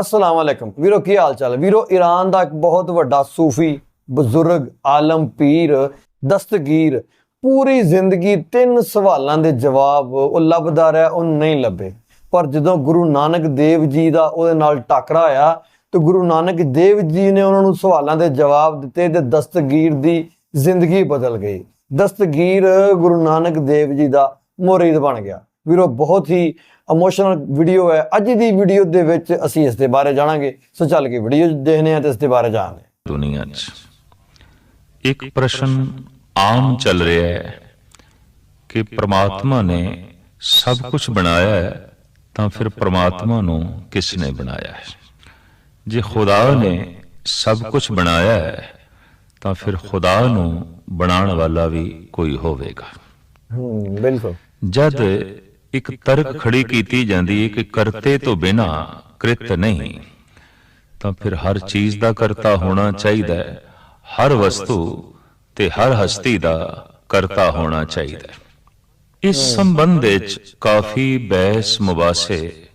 ਅਸਲਾਮ ਵਾਲੇਕਮ ਵੀਰੋ, ਕੀ ਹਾਲ ਚਾਲ ਵੀਰੋ, ਈਰਾਨ ਦਾ ਇੱਕ ਬਹੁਤ ਵੱਡਾ ਸੂਫੀ ਬਜ਼ੁਰਗ, ਆਲਮ ਪੀਰ, ਦਸਤਗੀਰ, ਪੂਰੀ ਜ਼ਿੰਦਗੀ ਤਿੰਨ ਸਵਾਲਾਂ ਦੇ ਜਵਾਬ ਉਹ ਲੱਭਦਾ ਰਿਹਾ, ਉਹ ਨਹੀਂ ਲੱਭੇ। ਪਰ ਜਦੋਂ ਗੁਰੂ ਨਾਨਕ ਦੇਵ ਜੀ ਦਾ ਉਹਦੇ ਨਾਲ ਟੱਕਰਾ ਹੋਇਆ, ਤੇ ਗੁਰੂ ਨਾਨਕ ਦੇਵ ਜੀ ਨੇ ਉਹਨਾਂ ਨੂੰ ਸਵਾਲਾਂ ਦੇ ਜਵਾਬ ਦਿੱਤੇ ਤੇ ਦਸਤਗੀਰ ਦੀ ਜ਼ਿੰਦਗੀ ਬਦਲ ਗਈ। ਦਸਤਗੀਰ ਗੁਰੂ ਨਾਨਕ ਦੇਵ ਜੀ ਦਾ ਮੁਰੀਦ ਬਣ ਗਿਆ। ਵੀਰੋ ਬਹੁਤ ਹੀ ਇਮੋਸ਼ਨਲ ਵੀਡੀਓ ਹੈ। ਅੱਜ ਦੀ ਵੀਡੀਓ ਦੇ ਵਿੱਚ ਅਸੀਂ ਇਸ ਦੇ ਬਾਰੇ ਜਾਣਾਂਗੇ। ਸੋ ਚੱਲ ਕੇ ਵੀਡੀਓ ਦੇਖਦੇ ਹਾਂ ਤੇ ਇਸ ਦੇ ਬਾਰੇ ਜਾਣਦੇ ਦੁਨੀਆ 'ਚ ਇੱਕ ਪ੍ਰਸ਼ਨ ਆਮ ਚੱਲ ਰਿਹਾ ਹੈ ਕਿ ਪ੍ਰਮਾਤਮਾ ਨੇ ਸਭ ਕੁਝ ਬਣਾਇਆ ਹੈ ਤਾਂ ਫਿਰ ਪ੍ਰਮਾਤਮਾ ਨੂੰ ਕਿਸ ਨੇ ਬਣਾਇਆ ਹੈ? ਜੇ ਖੁਦਾ ਨੇ ਸਭ ਕੁਝ ਬਣਾਇਆ ਹੈ ਤਾਂ ਫਿਰ ਖੁਦਾ ਨੂੰ ਬਣਾਉਣ ਵਾਲਾ ਵੀ ਕੋਈ ਹੋਵੇਗਾ। ਹੂੰ ਬਿਲਕੁਲ। ਜਦ ਇੱਕ ਤਰਕ ਖੜੀ ਕੀਤੀ ਜਾਂਦੀ ਹੈ ਕਿ ਕਰਤੇ ਤੋਂ ਬਿਨਾ ਕ੍ਰਿਤ ਨਹੀਂ। ਤਾਂ ਫਿਰ ਹਰ ਚੀਜ਼ ਦਾ ਕਰਤਾ ਹੋਣਾ ਚਾਹੀਦਾ ਹੈ। ਹਰ ਵਸਤੂ ਤੇ ਹਰ ਹਸਤੀ ਦਾ ਕਰਤਾ ਹੋਣਾ ਚਾਹੀਦਾ ਹੈ। ਇਸ ਸੰਬੰਧ ਵਿੱਚ ਕਾਫੀ ਬਹਿਸ ਮੁਬਾਸੇ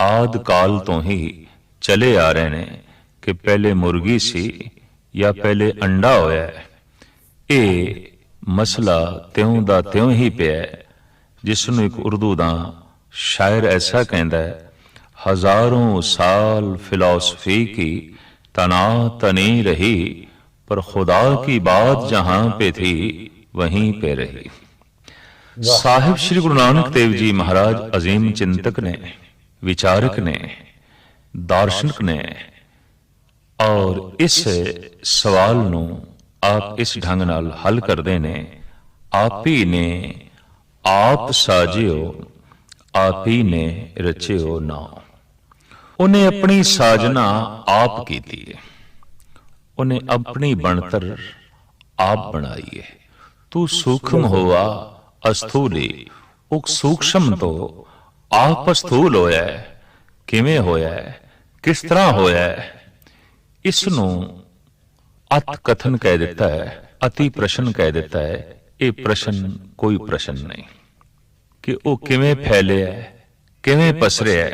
ਆਦ ਕਾਲ ਤੋਂ ਹੀ ਚਲੇ ਆ ਰਹੇ ਨੇ ਕਿ ਪਹਿਲੇ ਮੁਰਗੀ ਸੀ ਜਾਂ ਪਹਿਲੇ ਅੰਡਾ ਹੋਇਆ ਇਹ ਮਸਲਾ ਤਿਉਂ ਦਾ ਤਿਉਂ ਹੀ ਪਿਆ ਹੈ। ਜਿਸ ਨੂੰ ਇੱਕ ਉਰਦੂ ਦਾ ਸ਼ਾਇਰ ਐਸਾ ਕਹਿੰਦਾ ਹੈ ਹਜ਼ਾਰਾਂ ਸਾਲ ਫਿਲਾਸਫੀ ਕੀ तना तनी रही पर खुदा की बात जहां पे थी वहीं पे रही साहिब श्री गुरु नानक देव जी महाराज अजीम चिंतक ने विचारक ने दार्शनिक ने और इस सवाल ਨੂੰ ਆਪ ਇਸ ਢੰਗ ਨਾਲ ਹੱਲ ਕਰਦੇ ਨੇ ਆਪ ਹੀ ਨੇ ਆਪ ਸਾਜਿਓ, ਆਪ ਹੀ ਨੇ ਰਚਿਓ ਨਾ ਉਹਨੇ ਆਪਣੀ ਸਾਜਨਾ ਆਪ ਕੀਤੀ ਹੈ ਉਹਨੇ ਆਪਣੀ ਬਣਤਰ ਆਪ ਬਣਾਈ ਹੈ ਤੂੰ ਸੂਖਮ ਹੋਆ ਅਸਥੂਲੀ ਉਹ ਸੂਖਸ਼ਮ ਤੋਂ ਆਪ ਅਸਥੂਲ ਹੋਇਆ ਕਿਵੇਂ ਹੋਇਆ ਕਿਸ ਤਰ੍ਹਾਂ ਹੋਇਆ ਇਸ ਨੂੰ ਅਤ ਕਥਨ ਕਹਿ ਦਿੱਤਾ ਹੈ, ਅਤੀ ਪ੍ਰਸ਼ਨ ਕਹਿ ਦਿੱਤਾ ਹੈ ਇਹ ਪ੍ਰਸ਼ਨ ਕੋਈ ਪ੍ਰਸ਼ਨ ਨਹੀਂ ਕਿ ਉਹ ਕਿਵੇਂ ਫੈਲਿਆ ਕਿਵੇਂ ਪਸਰਿਆ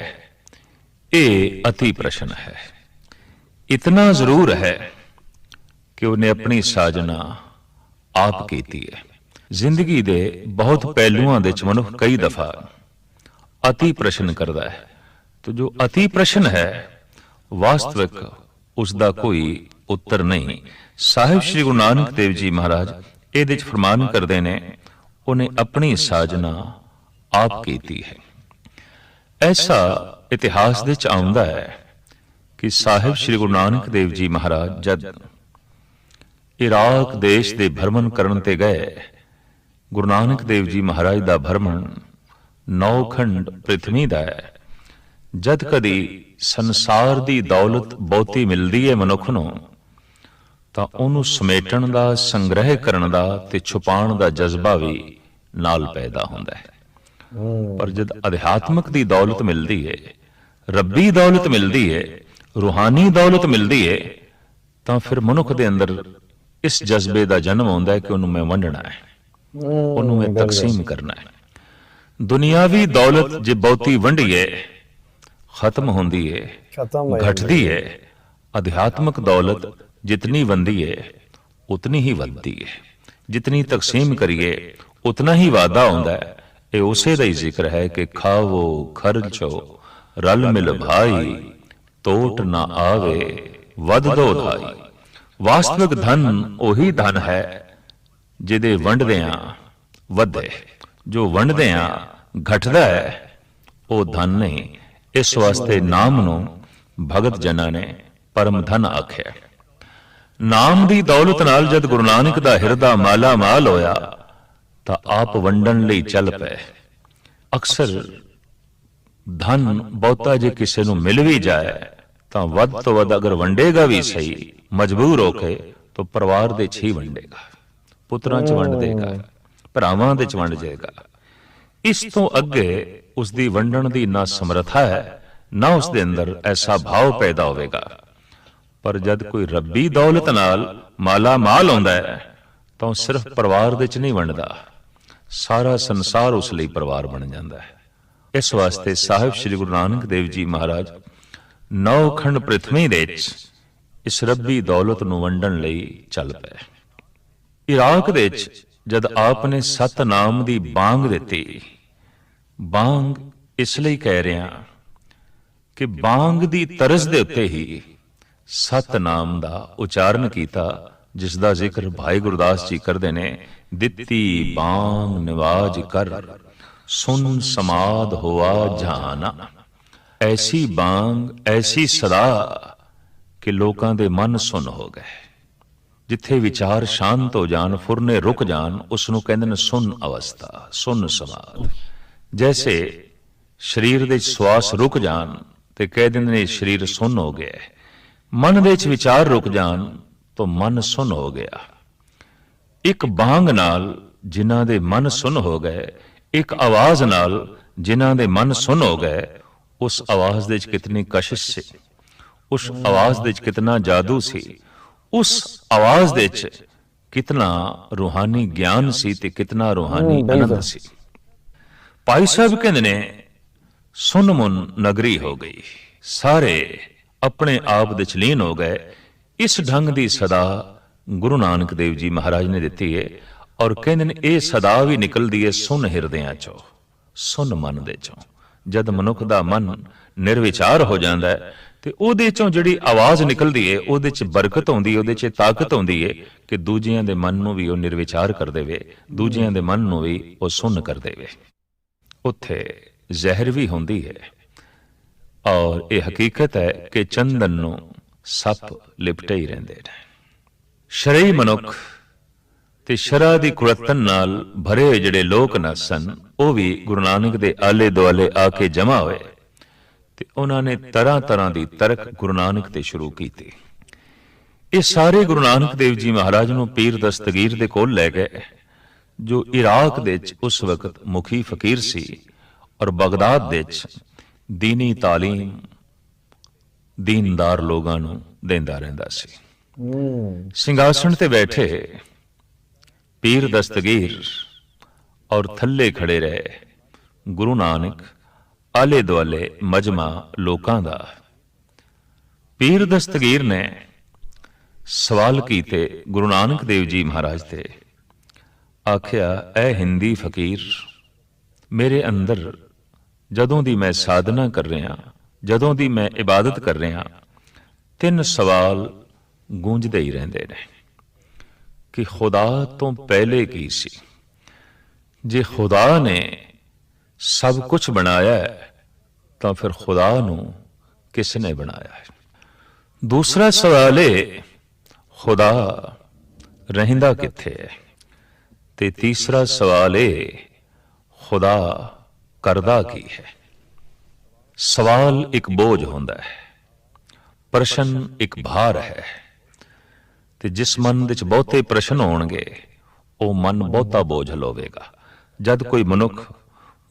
ਇਹ ਅਤੀ ਪ੍ਰਸ਼ਨ ਹੈ। ਇਤਨਾ ਜ਼ਰੂਰ ਹੈ ਕਿ ਉਹਨੇ ਆਪਣੀ ਸਾਜਨਾ ਆਪ ਕੀਤੀ ਹੈ। ਜ਼ਿੰਦਗੀ ਦੇ ਬਹੁਤ ਪਹਿਲੂਆਂ ਦੇ ਵਿੱਚ ਮਨੁੱਖ ਕਈ ਦਫਾ ਅਤੀ ਪ੍ਰਸ਼ਨ ਕਰਦਾ ਹੈ। ਤੇ ਜੋ ਅਤੀ ਪ੍ਰਸ਼ਨ ਹੈ, ਵਾਸਤਵਿਕ ਉਸ ਦਾ ਕੋਈ ਉੱਤਰ ਨਹੀਂ। ਸਾਹਿਬ ਸ੍ਰੀ ਗੁਰੂ ਨਾਨਕ ਦੇਵ ਜੀ ਮਹਾਰਾਜ ਇਹਦੇ ਵਿੱਚ ਫਰਮਾਨ ਕਰਦੇ ਨੇ, ਉਹਨੇ ਆਪਣੀ ਸਾਜਨਾ ਆਪ ਕੀਤੀ ਹੈ। ਐਸਾ ਇਤਿਹਾਸ ਦੇ ਵਿੱਚ ਆਉਂਦਾ ਹੈ ਕਿ ਸਾਹਿਬ ਸ੍ਰੀ ਗੁਰੂ ਨਾਨਕ ਦੇਵ ਜੀ ਮਹਾਰਾਜ ਜਦ ਇਰਾਕ ਦੇਸ਼ ਦੇ ਭਰਮਣ ਕਰਨ ਤੇ ਗਏ, ਗੁਰੂ ਨਾਨਕ ਦੇਵ ਜੀ ਮਹਾਰਾਜ ਦਾ ਭਰਮਣ ਨੌਖੰਡ ਪ੍ਰਿਥਵੀ ਦਾ ਹੈ। ਜਦ ਕਦੀ ਸੰਸਾਰ ਦੀ ਦੌਲਤ ਬਹੁਤੀ ਮਿਲਦੀ ਹੈ ਮਨੁੱਖ ਨੂੰ ਤਾਂ ਉਹਨੂੰ ਸਮੇਟਣ ਦਾ ਸੰਗ੍ਰਹਿ ਕਰਨ ਦਾ ਤੇ ਛੁਪਾਉਣ ਦਾ ਜਜ਼ਬਾ ਵੀ ਨਾਲ ਪੈਦਾ ਹੁੰਦਾ ਹੈ। ਪਰ ਜਦ ਅਧਿਆਤਮਕ ਦੀ ਦੌਲਤ ਮਿਲਦੀ ਹੈ ਰੱਬੀ ਦੌਲਤ ਮਿਲਦੀ ਹੈ ਰੂਹਾਨੀ ਦੌਲਤ ਮਿਲਦੀ ਹੈ ਤਾਂ ਫਿਰ ਮਨੁੱਖ ਦੇ ਅੰਦਰ ਇਸ ਜਜ਼ਬੇ ਦਾ ਜਨਮ ਹੁੰਦਾ ਹੈ ਕਿ ਉਹਨੂੰ ਮੈਂ ਵੰਡਣਾ ਹੈ। ਉਹਨੂੰ ਮੈਂ ਤਕਸੀਮ ਕਰਨਾ ਹੈ। ਦੁਨਿਆਵੀ ਦੌਲਤ ਜੇ ਬਹੁਤੀ ਵੰਡੀਏ ਖਤਮ ਹੁੰਦੀ ਹੈ ਖਤਮ ਹੋ ਘਟਦੀ ਹੈ ਅਧਿਆਤਮਕ ਦੌਲਤ ਜਿਤਨੀ ਵੰਦੀ ਹੈ ਉਤਨੀ ਹੀ ਵੱਧਦੀ ਹੈ ਜਿਤਨੀ ਤਕਸੀਮ ਕਰੀਏ ਉਤਨਾ ਹੀ ਵਾਧਾ ਹੁੰਦਾ ਹੈ ਇਹ ਉਸੇ ਦਾ ਹੀ ਜ਼ਿਕਰ ਹੈ ਕਿ ਖਾਵੋ ਖਰਚੋ ਰਲ ਮਿਲ ਭਾਈ ਟੋਟ ਨਾ ਆਵੇ ਵਧ ਦੋ ਧਾਈ ਵਾਸਤਵਿਕ ਧਨ ਉਹੀ ਧਨ ਹੈ ਜਿਹਦੇ ਵੰਡਦਿਆਂ ਵਧੇ ਜੋ ਵੰਡਦਿਆਂ ਘਟਦਾ ਹੈ ਉਹ ਧਨ ਨਹੀਂ ਇਸ ਵਾਸਤੇ ਨਾਮ ਨੂੰ ਭਗਤ ਜਨਾਂ ਨੇ ਪਰਮ ਧਨ ਆਖਿਆ ਨਾਮ ਦੀ ਦੌਲਤ ਨਾਲ ਜਦ ਗੁਰੂ ਨਾਨਕ ਦਾ ਹਿਰਦਾ ਮਾਲਾ ਮਾਲ ਹੋਇਆ, ਤਾਂ ਆਪ ਵੰਡਣ ਲਈ ਚੱਲ ਪਏ। ਅਕਸਰ ਧਨ ਬਹੁਤਾ ਜੇ ਕਿਸੇ ਨੂੰ ਮਿਲ ਵੀ ਜਾਏ, ਤਾਂ ਵੱਧ ਤੋਂ ਵੱਧ ਅਗਰ ਵੰਡੇਗਾ ਵੀ ਸਹੀ, ਮਜਬੂਰ ਹੋ ਕੇ ਤਾਂ ਪਰਿਵਾਰ ਦੇ ਚ ਹੀ ਵੰਡੇਗਾ, ਪੁੱਤਰਾਂ ਚ ਵੰਡ ਦੇਗਾ, ਭਰਾਵਾਂ ਦੇ ਚ ਵੰਡ ਜਾਏਗਾ। ਇਸ ਤੋਂ ਅੱਗੇ ਉਸ ਦੀ ਵੰਡਣ ਦੀ ਨਾ ਸਮਰੱਥਾ ਹੈ, ਨਾ ਉਸ ਦੇ ਅੰਦਰ ਐਸਾ ਭਾਵ ਪੈਦਾ ਹੋਵੇਗਾ। ਪਰ ਜਦ ਕੋਈ ਰੱਬੀ ਦੌਲਤ ਨਾਲ ਮਾਲਾ ਮਾਲ ਹੁੰਦਾ ਹੈ ਤਾਂ ਉਹ ਸਿਰਫ ਪਰਿਵਾਰ ਦੇ ਚ ਨਹੀਂ ਵੰਡਦਾ ਸਾਰਾ ਸੰਸਾਰ ਉਸ ਲਈ ਪਰਿਵਾਰ ਬਣ ਜਾਂਦਾ ਹੈ। ਇਸ ਵਾਸਤੇ ਸਾਹਿਬ ਸ੍ਰੀ ਗੁਰੂ ਨਾਨਕ ਦੇਵ ਜੀ ਮਹਾਰਾਜ ਨੌ ਖੰਡ ਪ੍ਰithvi ਦੇ ਵਿੱਚ ਇਸ ਰੱਬੀ ਦੌਲਤ ਨੂੰ ਵੰਡਣ ਲਈ ਚੱਲ ਪਏ। ਇਰਾਕ ਦੇ ਵਿੱਚ ਜਦ ਆਪ ਨੇ ਸਤਨਾਮ ਦੀ ਬਾਂਗ ਦਿੱਤੀ ਬਾਂਗ ਇਸ ਲਈ ਕਹਿ ਰਿਹਾ ਕਿ ਬਾਂਗ ਦੀ ਤਰਜ਼ ਦੇ ਉੱਤੇ ਹੀ ਸਤਨਾਮ ਦਾ ਉਚਾਰਨ ਕੀਤਾ, ਜਿਸ ਦਾ ਜ਼ਿਕਰ ਭਾਈ ਗੁਰਦਾਸ ਜੀ ਕਰਦੇ ਨੇ, ਦਿੱਤੀ ਬਾਂਗ ਨਿਵਾਜ ਕਰ, ਸੁਨ ਸਮਾਦ ਹੋਆ ਜਾਨਾ ਐਸੀ ਬਾਂਗ ਐਸੀ ਸਦਾ ਕਿ ਲੋਕਾਂ ਦੇ ਮਨ ਸੁਨ ਹੋ ਗਏ। ਜਿੱਥੇ ਵਿਚਾਰ ਸ਼ਾਂਤ ਹੋ ਜਾਣ, ਫੁਰਨੇ ਰੁਕ ਜਾਣ, ਉਸ ਨੂੰ ਕਹਿੰਦੇ ਨੇ ਸੁਨ ਅਵਸਥਾ, ਸੁਨ ਸਮਾਦ। ਜੈਸੇ ਸਰੀਰ ਦੇ ਸਵਾਸ ਰੁਕ ਜਾਣ ਤੇ ਕਹਿ ਦਿੰਦੇ ਨੇ ਸਰੀਰ ਸੁਨ ਹੋ ਗਿਆ ਹੈ। ਮਨ ਦੇ ਵਿੱਚ ਵਿਚਾਰ ਰੁਕ ਜਾਣ ਤਾਂ ਮਨ ਸੁਨ ਹੋ ਗਿਆ ਇੱਕ ਬਾਂਗ ਨਾਲ ਜਿਨ੍ਹਾਂ ਦੇ ਮਨ ਸੁਨ ਹੋ ਗਏ ਇੱਕ ਆਵਾਜ਼ ਨਾਲ ਜਿਨ੍ਹਾਂ ਦੇ ਮਨ ਸੁਨ ਹੋ ਗਏ ਉਸ ਆਵਾਜ਼ ਦੇ ਵਿੱਚ ਕਿਤਨੀ ਕਸ਼ਿਸ਼ ਸੀ ਉਸ ਆਵਾਜ਼ ਦੇ ਵਿੱਚ ਕਿਤਨਾ ਜਾਦੂ ਸੀ ਉਸ ਆਵਾਜ਼ ਦੇ ਵਿੱਚ ਕਿਤਨਾ ਰੂਹਾਨੀ ਗਿਆਨ ਸੀ ਤੇ ਕਿਤਨਾ ਰੂਹਾਨੀ। ਆਨੰਦ ਸੀ ਭਾਈ ਸਾਹਿਬ ਕਹਿੰਦੇ ਨੇ ਸੁਨ ਮੁਨ ਨਗਰੀ ਹੋ ਗਈ ਸਾਰੇ ਆਪਣੇ ਆਪ ਦੇ ਚਲੀਨ ਹੋ ਗਏ। ਇਸ ਢੰਗ ਦੀ ਸਦਾ ਗੁਰੂ ਨਾਨਕ ਦੇਵ ਜੀ ਮਹਾਰਾਜ ਨੇ ਦਿੱਤੀ ਹੈ ਔਰ ਕਹਿੰਦੇ ਨੇ, ਇਹ ਸਦਾ ਵੀ ਨਿਕਲਦੀ ਹੈ ਸੁਨ ਹਿਰਦਿਆਂ ਚੋਂ, ਸੁਨ ਮਨ ਦੇ ਚੋਂ। ਜਦ ਮਨੁੱਖ ਦਾ ਮਨ ਨਿਰਵਿਚਾਰ ਹੋ ਜਾਂਦਾ ਹੈ, ਤੇ ਉਹਦੇ ਚੋਂ ਜਿਹੜੀ ਆਵਾਜ਼ ਨਿਕਲਦੀ ਹੈ ਉਹਦੇ ਚ ਬਰਕਤ ਆਉਂਦੀ ਹੈ ਉਹਦੇ ਚ ਤਾਕਤ ਆਉਂਦੀ ਹੈ ਕਿ ਦੂਜਿਆਂ ਦੇ ਮਨ ਨੂੰ ਵੀ ਉਹ ਨਿਰਵਿਚਾਰ ਕਰ ਦੇਵੇ, ਦੂਜਿਆਂ ਦੇ ਮਨ ਨੂੰ ਵੀ ਉਹ ਸੁਣ ਕਰ ਦੇਵੇ। ਉੱਥੇ ਜ਼ਹਿਰ ਵੀ ਹੁੰਦੀ ਹੈ। ਔਰ ਇਹ ਹਕੀਕਤ ਹੈ ਕਿ ਚੰਦਨ ਨੂੰ ਸੱਪ ਲਿਪਟੇ ਹੀ ਰਹਿੰਦੇ ਨੇ। ਸ਼ਰਈ ਮਨੁੱਖ ਤੇ ਸ਼ਰਾ ਦੀ ਕੁਰਤਨ ਨਾਲ ਭਰੇ ਹੋਏ ਜਿਹੜੇ ਲੋਕ ਨਾ ਸਨ, ਉਹ ਵੀ ਗੁਰੂ ਨਾਨਕ ਦੇ ਆਲੇ ਦੁਆਲੇ ਆ ਕੇ ਜਮਾ ਹੋਏ ਤੇ ਉਹਨਾਂ ਨੇ ਤਰ੍ਹਾਂ ਤਰ੍ਹਾਂ ਦੀ ਤਰਕ ਗੁਰੂ ਨਾਨਕ ਤੇ ਸ਼ੁਰੂ ਕੀਤੀ। ਇਹ ਸਾਰੇ ਗੁਰੂ ਨਾਨਕ ਦੇਵ ਜੀ ਮਹਾਰਾਜ ਨੂੰ ਪੀਰ ਦਸਤਗੀਰ ਦੇ ਕੋਲ ਲੈ ਗਏ, ਜੋ ਇਰਾਕ ਦੇ ਵਿੱਚ ਉਸ ਵਕਤ ਮੁਖੀ ਫਕੀਰ ਸੀ ਔਰ ਬਗਦਾਦ ਦੇ ਵਿੱਚ ਦੀਨੀ ਤਾਲੀਮ ਦੀਨਦਾਰ ਲੋਕਾਂ ਨੂੰ ਦਿੰਦਾ ਰਹਿੰਦਾ ਸੀ। ਸਿੰਘਾਸਣ ਤੇ ਬੈਠੇ ਪੀਰ ਦਸਤਗੀਰ ਔਰ ਥੱਲੇ ਖੜੇ ਰਹੇ ਗੁਰੂ ਨਾਨਕ ਆਲੇ ਦੁਆਲੇ ਮਜਮਾ ਲੋਕਾਂ ਦਾ। ਪੀਰ ਦਸਤਗੀਰ ਨੇ ਸਵਾਲ ਕੀਤੇ ਗੁਰੂ ਨਾਨਕ ਦੇਵ ਜੀ ਮਹਾਰਾਜ ਤੇ। ਆਖਿਆ, ਐ ਹਿੰਦੀ ਫਕੀਰ, ਮੇਰੇ ਅੰਦਰ ਜਦੋਂ ਦੀ ਮੈਂ ਸਾਧਨਾ ਕਰ ਰਿਹਾ ਜਦੋਂ ਦੀ ਮੈਂ ਇਬਾਦਤ ਕਰ ਰਿਹਾ ਤਿੰਨ ਸਵਾਲ ਗੂੰਜਦੇ ਹੀ ਰਹਿੰਦੇ ਨੇ ਕਿ ਖੁਦਾ ਤੋਂ ਪਹਿਲੇ ਕੀ ਸੀ? ਜੇ ਖੁਦਾ ਨੇ ਸਭ ਕੁਝ ਬਣਾਇਆ ਹੈ, ਤਾਂ ਫਿਰ ਖੁਦਾ ਨੂੰ ਕਿਸ ਨੇ ਬਣਾਇਆ ਹੈ? ਦੂਸਰਾ ਸਵਾਲ ਇਹ ਖੁਦਾ ਰਹਿੰਦਾ ਕਿੱਥੇ ਹੈ? ਤੇ ਤੀਸਰਾ ਸਵਾਲ ਇਹ ਖੁਦਾ ਕਰਦਾ ਕੀ ਹੈ? ਸਵਾਲ ਇੱਕ ਬੋਝ ਹੁੰਦਾ ਹੈ। ਪ੍ਰਸ਼ਨ ਇੱਕ ਭਾਰ ਹੈ। ਤੇ ਜਿਸ ਮਨ ਵਿੱਚ ਬਹੁਤੇ ਪ੍ਰਸ਼ਨ ਹੋਣਗੇ, ਉਹ ਮਨ ਬਹੁਤਾ ਬੋਝ ਲਵੇਗਾ। ਜਦ ਕੋਈ ਮਨੁੱਖ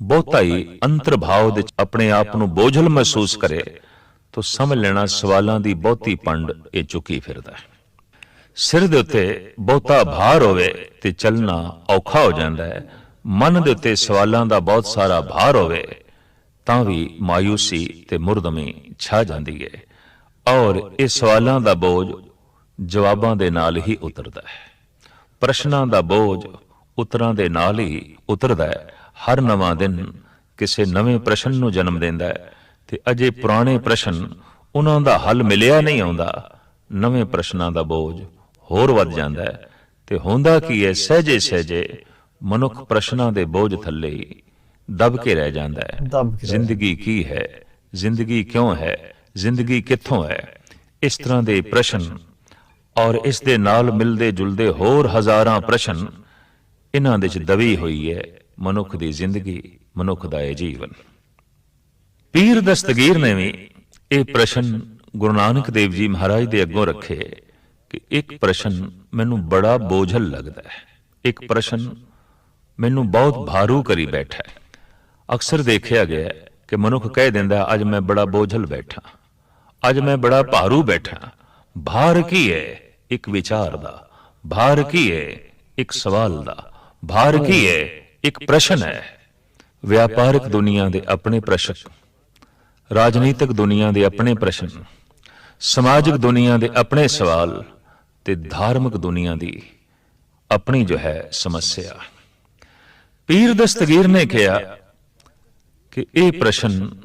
ਬਹੁਤਾ ਹੀ ਅੰਤਰਭਾਵ ਵਿੱਚ ਆਪਣੇ ਆਪ ਨੂੰ ਬੋਝਲ ਮਹਿਸੂਸ ਕਰੇ, ਤਾਂ ਸਮਝ ਲੈਣਾ ਸਵਾਲਾਂ ਦੀ ਬਹੁਤੀ ਪੰਡ ਇਹ ਚੁੱਕੀ ਫਿਰਦਾ ਹੈ। ਸਿਰ ਦੇ ਉੱਤੇ ਬਹੁਤਾ ਭਾਰ ਹੋਵੇ ਤੇ ਚੱਲਣਾ ਔਖਾ ਹੋ ਜਾਂਦਾ ਹੈ। ਮਨ ਦੇ ਉੱਤੇ ਸਵਾਲਾਂ ਦਾ ਬਹੁਤ ਸਾਰਾ ਭਾਰ ਹੋਵੇ, ਤਾਂ ਵੀ ਮਾਇੂਸੀ ਤੇ ਮੁਰਦਮੀ ਛਾ ਜਾਂਦੀ ਹੈ ਔਰ ਇਹ ਸਵਾਲਾਂ ਦਾ ਬੋਝ ਜਵਾਬਾਂ ਦੇ ਨਾਲ ਹੀ ਉਤਰਦਾ ਹੈ। ਪ੍ਰਸ਼ਨਾਂ ਦਾ ਬੋਝ ਉਤਰਾਂ ਦੇ ਨਾਲ ਹੀ ਉਤਰਦਾ ਹੈ। ਹਰ ਨਵਾਂ ਦਿਨ ਕਿਸੇ ਨਵੇਂ ਪ੍ਰਸ਼ਨ ਨੂੰ ਜਨਮ ਦਿੰਦਾ ਹੈ ਤੇ ਅਜੇ ਪੁਰਾਣੇ ਪ੍ਰਸ਼ਨ ਉਹਨਾਂ ਦਾ ਹੱਲ ਮਿਲਿਆ ਨਹੀਂ ਆਉਂਦਾ। ਨਵੇਂ ਪ੍ਰਸ਼ਨਾਂ ਦਾ ਬੋਝ ਹੋਰ ਵੱਧ ਜਾਂਦਾ ਹੈ ਤੇ ਹੁੰਦਾ ਕੀ ਹੈ? ਸਹਜੇ ਸਹਜੇ ਮਨੁੱਖ ਪ੍ਰਸ਼ਨਾਂ ਦੇ ਬੋਝ ਥੱਲੇ ਦਬ ਕੇ ਰਹਿ ਜਾਂਦਾ ਹੈ। ਜ਼ਿੰਦਗੀ ਕੀ ਹੈ? ਜ਼ਿੰਦਗੀ ਕਿਉਂ ਹੈ? ਜ਼ਿੰਦਗੀ ਕਿੱਥੋਂ ਹੈ? ਇਸ ਤਰ੍ਹਾਂ ਦੇ ਪ੍ਰਸ਼ਨ ਔਰ ਇਸ ਦੇ ਨਾਲ ਮਿਲਦੇ ਜੁਲਦੇ ਹੋਰ ਹਜ਼ਾਰਾਂ ਪ੍ਰਸ਼ਨ ਇਹਨਾਂ ਦੇ ਚ ਦਬੀ ਹੋਈ ਹੈ ਮਨੁੱਖ ਦੀ ਜ਼ਿੰਦਗੀ ਮਨੁੱਖ ਦਾ ਇਹ ਜੀਵਨ। ਪੀਰ ਦਸਤਗੀਰ ਨੇ ਵੀ ਇਹ ਪ੍ਰਸ਼ਨ ਗੁਰੂ ਨਾਨਕ ਦੇਵ ਜੀ ਮਹਾਰਾਜ ਦੇ ਅੱਗੋਂ ਰੱਖੇ ਕਿ ਇੱਕ ਪ੍ਰਸ਼ਨ ਮੈਨੂੰ ਬੜਾ ਬੋਝਲ ਲੱਗਦਾ ਹੈ। ਇੱਕ ਪ੍ਰਸ਼ਨ ਮੈਨੂੰ ਬਹੁਤ ਭਾਰੂ ਕਰੀ ਬੈਠਾ ਹੈ। ਅਕਸਰ ਦੇਖਿਆ ਗਿਆ ਕਿ ਮਨੁੱਖ ਕਹਿ ਦਿੰਦਾ, ਅੱਜ ਮੈਂ ਬੜਾ ਬੋਝਲ ਬੈਠਾ, ਅੱਜ ਮੈਂ ਬੜਾ ਭਾਰੂ ਬੈਠਾ। ਭਾਰ ਕੀ ਹੈ ਇੱਕ ਵਿਚਾਰ ਦਾ? ਭਾਰ ਕੀ ਹੈ ਇੱਕ ਸਵਾਲ ਦਾ? ਭਾਰ ਕੀ ਹੈ ਇੱਕ ਪ੍ਰਸ਼ਨ ਹੈ? ਵਿਆਪਾਰਿਕ ਦੁਨੀਆ ਦੇ ਆਪਣੇ ਪ੍ਰਸ਼ਨ ਰਾਜਨੀਤਿਕ ਦੁਨੀਆ ਦੇ ਆਪਣੇ ਪ੍ਰਸ਼ਨ, ਸਮਾਜਿਕ ਦੁਨੀਆ ਦੇ ਆਪਣੇ ਸਵਾਲ ਤੇ ਧਾਰਮਿਕ ਦੁਨੀਆ ਦੀ ਆਪਣੀ ਜੋ ਹੈ ਸਮੱਸਿਆ। ਪੀਰ ਦਸਤਗੀਰ ਨੇ ਕਿਹਾ ਕਿ ਇਹ ਪ੍ਰਸ਼ਨ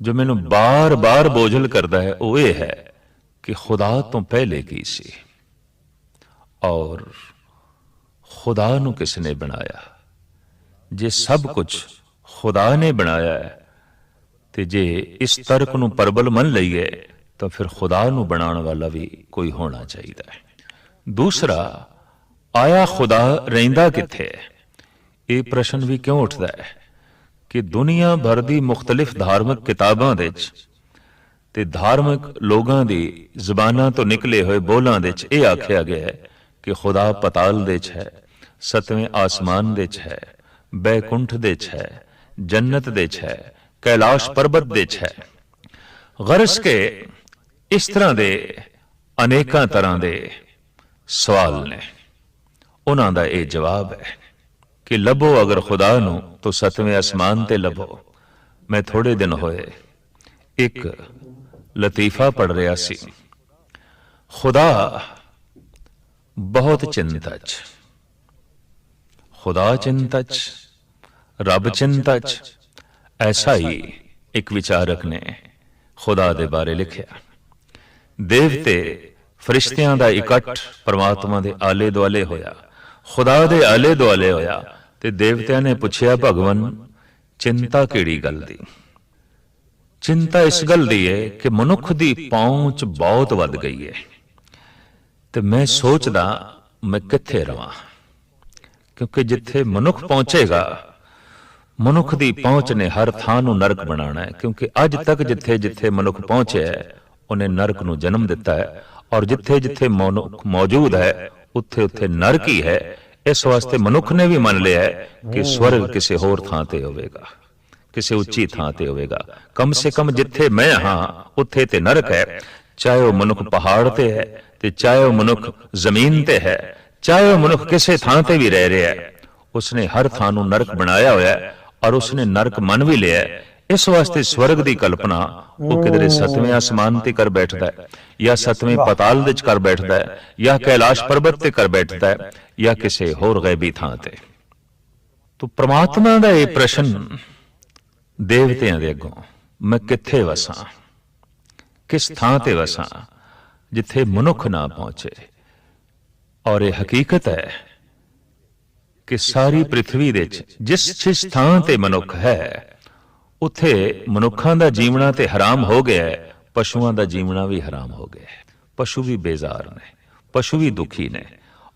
ਜੋ ਮੈਨੂੰ ਬਾਰ-ਬਾਰ ਬੋਝਲ ਕਰਦਾ ਹੈ, ਉਹ ਇਹ ਹੈ ਕਿ ਖੁਦਾ ਤੋਂ ਪਹਿਲੇ ਕੀ ਸੀ? ਔਰ ਖੁਦਾ ਨੂੰ ਕਿਸ ਨੇ ਬਣਾਇਆ? ਜੇ ਸਭ ਕੁਝ ਖੁਦਾ ਨੇ ਬਣਾਇਆ ਹੈ, ਤੇ ਜੇ ਇਸ ਤਰਕ ਨੂੰ ਪਰਬਲ ਮੰਨ ਲਈਏ, ਤਾਂ ਫਿਰ ਖੁਦਾ ਨੂੰ ਬਣਾਉਣ ਵਾਲਾ ਵੀ ਕੋਈ ਹੋਣਾ ਚਾਹੀਦਾ ਹੈ। ਦੂਸਰਾ, ਆਇਆ ਖੁਦਾ ਰਹਿੰਦਾ ਕਿੱਥੇ ਹੈ? ਇਹ ਪ੍ਰਸ਼ਨ ਵੀ ਕਿਉਂ ਉੱਠਦਾ ਹੈ? ਕਿ ਦੁਨੀਆ ਭਰ ਦੀ ਮੁxtਲਿਫ ਧਾਰਮਿਕ ਕਿਤਾਬਾਂ ਦੇ ਵਿੱਚ ਤੇ ਧਾਰਮਿਕ ਲੋਕਾਂ ਦੀ ਜ਼ੁਬਾਨਾਂ ਤੋਂ ਨਿਕਲੇ ਹੋਏ ਬੋਲਾਂ ਦੇ ਵਿੱਚ ਇਹ ਆਖਿਆ ਗਿਆ ਹੈ ਕਿ ਖੁਦਾ ਪਤਾਲ ਦੇ ਵਿੱਚ ਹੈ, ਸਤਵੇਂ ਆਸਮਾਨ ਦੇ ਵਿੱਚ ਹੈ, ਬੈਕੁੰਠ ਦੇ ਵਿੱਚ ਹੈ, ਜੰਨਤ ਦੇ ਵਿੱਚ ਹੈ, ਕੈਲਾਸ਼ ਪਰਬਤ ਦੇ ਵਿੱਚ ਹੈ। ਗਰਸ ਕੇ ਇਸ ਤਰ੍ਹਾਂ ਦੇ ਅਨੇਕਾਂ ਤਰ੍ਹਾਂ ਦੇ ਸਵਾਲ ਨੇ। ਉਹਨਾਂ ਦਾ ਇਹ ਜਵਾਬ ਹੈ। ਕਿ ਲੱਭੋ ਅਗਰ ਖੁਦਾ ਨੂੰ ਤਾਂ ਸਤਵੇਂ ਅਸਮਾਨ ਤੇ ਲੱਭੋ। ਮੈਂ ਥੋੜੇ ਦਿਨ ਹੋਏ ਇੱਕ ਲਤੀਫਾ ਪੜ ਰਿਹਾ ਸੀ। ਖੁਦਾ ਬਹੁਤ ਚਿੰਤਾ ਖੁਦਾ ਚਿੰਤਾ ਚ ਰੱਬ ਚਿੰਤਾ ਚ ਐਸਾ ਹੀ ਇੱਕ ਵਿਚਾਰਕ ਨੇ ਖੁਦਾ ਦੇ ਬਾਰੇ ਲਿਖਿਆ। ਦੇਵਤੇ ਫਰਿਸ਼ਤਿਆਂ ਦਾ ਇਕੱਠ ਪਰਮਾਤਮਾ ਦੇ ਆਲੇ ਦੁਆਲੇ ਹੋਇਆ। ਖੁਦਾ ਦੇ ਆਲੇ ਦੁਆਲੇ ਹੋਇਆ। ਤੇ ਦੇਵਤਿਆਂ ਨੇ ਪੁੱਛਿਆ, ਭਗਵਾਨ, ਚਿੰਤਾ ਕਿਹੜੀ ਗੱਲ ਦੀ? ਚਿੰਤਾ ਇਸ ਗੱਲ ਦੀ ਹੈ ਕਿ ਮਨੁੱਖ ਦੀ ਪਹੁੰਚ ਬਹੁਤ ਵੱਧ ਗਈ ਹੈ ਤੇ ਮੈਂ ਸੋਚਦਾ ਮੈਂ ਕਿੱਥੇ ਰਵਾਂ। ਕਿਉਂਕਿ ਜਿੱਥੇ ਮਨੁੱਖ ਪਹੁੰਚੇਗਾ, ਮਨੁੱਖ ਦੀ ਪਹੁੰਚ ਨੇ ਹਰ ਥਾਂ ਨੂੰ ਨਰਕ ਬਣਾਉਣਾ ਹੈ ਕਿਉਂਕਿ ਅੱਜ ਤੱਕ ਜਿੱਥੇ ਜਿੱਥੇ ਮਨੁੱਖ ਪਹੁੰਚਿਆ ਉਹਨੇ ਨਰਕ ਨੂੰ ਜਨਮ ਦਿੱਤਾ ਹੈ ਔਰ ਜਿੱਥੇ ਜਿੱਥੇ ਮਨੁੱਖ ਮੌਜੂਦ ਹੈ, ਉੱਥੇ ਉੱਥੇ ਨਰਕ ਹੀ ਹੈ। ਇਸ ਵਾਸਤੇ ਮਨੁੱਖ ਨੇ ਵੀ ਮੰਨ ਲਿਆ ਕਿ ਸਵਰਗ ਕਿਸੇ ਹੋਰ ਥਾਂ ਤੇ ਹੋਵੇਗਾ, ਕਿਸੇ ਉੱਚੀ ਥਾਂ ਤੇ ਹੋਵੇਗਾ। ਕਮ ਸੇ ਕਮ ਜਿੱਥੇ ਮੈਂ ਹਾਂ, ਉੱਥੇ ਤੇ ਨਰਕ ਹੈ। ਚਾਹੇ ਉਹ ਮਨੁੱਖ ਪਹਾੜ ਤੇ ਹੈ ਤੇ ਚਾਹੇ ਉਹ ਮਨੁੱਖ ਜ਼ਮੀਨ ਤੇ ਹੈ, ਚਾਹੇ ਉਹ ਮਨੁੱਖ ਕਿਸੇ ਥਾਂ ਤੇ ਵੀ ਰਹਿ ਰਿਹਾ ਹੈ। ਉਸਨੇ ਹਰ ਥਾਂ ਨੂੰ ਨਰਕ ਬਣਾਇਆ ਹੋਇਆ ਹੈ ਔਰ ਉਸਨੇ ਨਰਕ ਮੰਨ ਵੀ ਲਿਆ ਹੈ ਇਸ ਵਾਸਤੇ ਸਵਰਗ ਦੀ ਕਲਪਨਾ ਉਹ ਕਿਧਰੇ ਸਤਵੇਂ ਆਸਮਾਨ ਤੇ ਕਰ ਬੈਠਦਾ ਹੈ, ਜਾਂ ਸਤਵੇਂ ਪਤਾਲ ਵਿੱਚ ਕਰ ਬੈਠਦਾ ਹੈ, ਜਾਂ ਕੈਲਾਸ਼ ਪਰਬਤ ਤੇ ਕਰ ਬੈਠਦਾ ਹੈ, ਜਾਂ ਕਿਸੇ ਹੋਰ ਗੈਬੀ ਥਾਂ ਤੇ। ਤੋ ਪ੍ਰਮਾਤਮਾ ਦਾ ਇਹ ਪ੍ਰਸ਼ਨ ਦੇਵਤਿਆਂ ਦੇ ਅੱਗੋਂ, ਮੈਂ ਕਿੱਥੇ ਵਸਾਂ? ਕਿਸ ਥਾਂ ਤੇ ਵਸਾਂ? ਜਿੱਥੇ ਮਨੁੱਖ ਨਾ ਪਹੁੰਚੇ। ਔਰ ਇਹ ਹਕੀਕਤ ਹੈ ਕਿ ਸਾਰੀ ਪ੍ਰithvi ਦੇ ਵਿੱਚ ਜਿਸ ਜਿਸ ਥਾਂ ਤੇ ਮਨੁੱਖ ਹੈ ਉੱਥੇ ਮਨੁੱਖਾਂ ਦਾ ਜੀਵਣਾ ਤੇ ਹਰਾਮ ਹੋ ਗਿਆ ਹੈ, ਪਸ਼ੂਆਂ ਦਾ ਜੀਵਣਾ ਵੀ ਹਰਾਮ ਹੋ ਗਿਆ ਹੈ। ਪਸ਼ੂ ਵੀ ਬੇਜ਼ਾਰ ਨੇ, ਪਸ਼ੂ ਵੀ ਦੁਖੀ ਨੇ